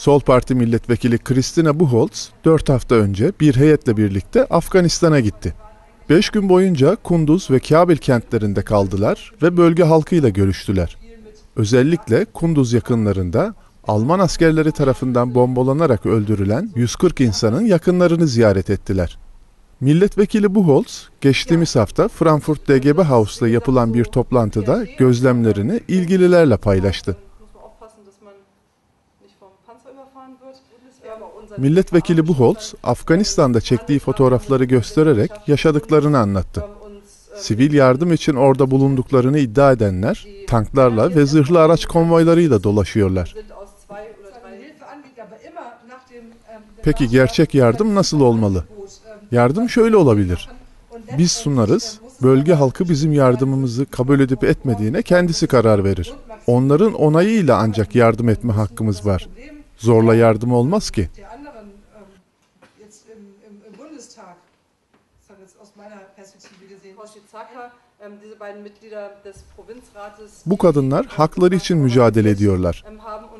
Sol Parti milletvekili Christina Buchholz 4 hafta önce bir heyetle birlikte Afganistan'a gitti. 5 gün boyunca Kunduz ve Kabil kentlerinde kaldılar ve bölge halkıyla görüştüler. Özellikle Kunduz yakınlarında Alman askerleri tarafından bombalanarak öldürülen 140 insanın yakınlarını ziyaret ettiler. Milletvekili Buchholz, geçtiğimiz hafta Frankfurt DGB House'da yapılan bir toplantıda gözlemlerini ilgililerle paylaştı. Milletvekili Buchholz, Afganistan'da çektiği fotoğrafları göstererek yaşadıklarını anlattı. Sivil yardım için orada bulunduklarını iddia edenler, tanklarla ve zırhlı araç konvoylarıyla dolaşıyorlar. Peki gerçek yardım nasıl olmalı? Yardım şöyle olabilir. Biz sunarız, bölge halkı bizim yardımımızı kabul edip etmediğine kendisi karar verir. Onların onayıyla ancak yardım etme hakkımız var. Zorla yardım olmaz ki. Bu kadınlar hakları için mücadele ediyorlar.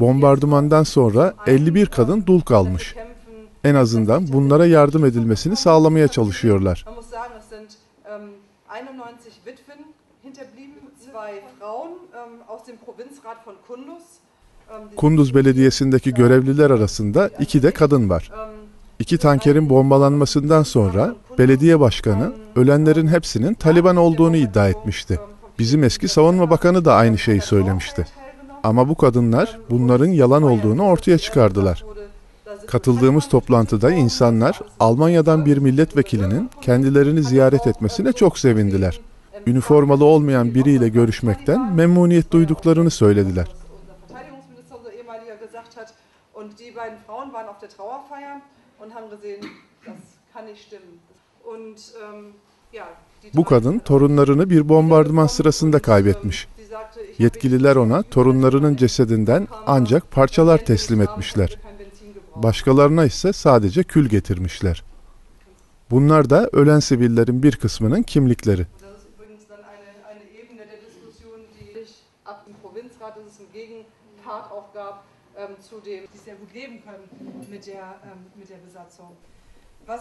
Bombardımandan sonra 51 kadın dul kalmış. En azından bunlara yardım edilmesini sağlamaya çalışıyorlar. Kunduz Belediyesi'ndeki görevliler arasında iki de kadın var. İki tankerin bombalanmasından sonra belediye başkanı ölenlerin hepsinin Taliban olduğunu iddia etmişti. Bizim eski savunma bakanı da aynı şeyi söylemişti. Ama bu kadınlar bunların yalan olduğunu ortaya çıkardılar. Katıldığımız toplantıda insanlar Almanya'dan bir milletvekilinin kendilerini ziyaret etmesine çok sevindiler. Üniformalı olmayan biriyle görüşmekten memnuniyet duyduklarını söylediler. Bu kadın torunlarını bir bombardıman sırasında kaybetmiş. Yetkililer ona torunlarının cesedinden ancak parçalar teslim etmişler. Başkalarına ise sadece kül getirmişler. Bunlar da ölen sivillerin bir kısmının kimlikleri.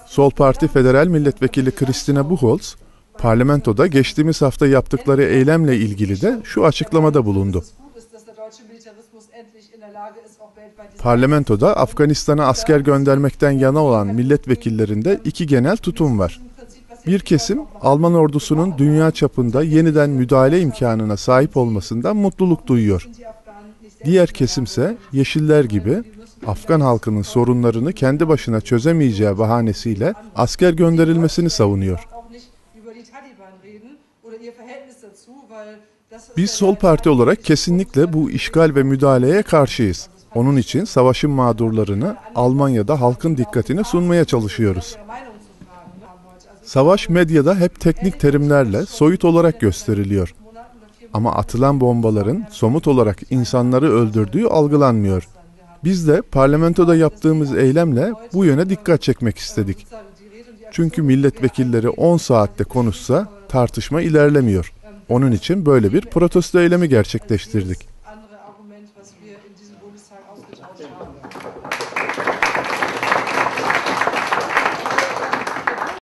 Sol Parti Federal Milletvekili Christina Buchholz, parlamentoda geçtiğimiz hafta yaptıkları eylemle ilgili de şu açıklamada bulundu. Parlamentoda Afganistan'a asker göndermekten yana olan milletvekillerinde iki genel tutum var. Bir kesim Alman ordusunun dünya çapında yeniden müdahale imkanına sahip olmasından mutluluk duyuyor. Diğer kesimse Yeşiller gibi Afgan halkının sorunlarını kendi başına çözemeyeceği bahanesiyle asker gönderilmesini savunuyor. Biz sol parti olarak kesinlikle bu işgal ve müdahaleye karşıyız. Onun için savaşın mağdurlarını Almanya'da halkın dikkatine sunmaya çalışıyoruz. Savaş medyada hep teknik terimlerle soyut olarak gösteriliyor. Ama atılan bombaların somut olarak insanları öldürdüğü algılanmıyor. Biz de parlamentoda yaptığımız eylemle bu yöne dikkat çekmek istedik. Çünkü milletvekilleri 10 saatte konuşsa tartışma ilerlemiyor. Onun için böyle bir protesto eylemi gerçekleştirdik.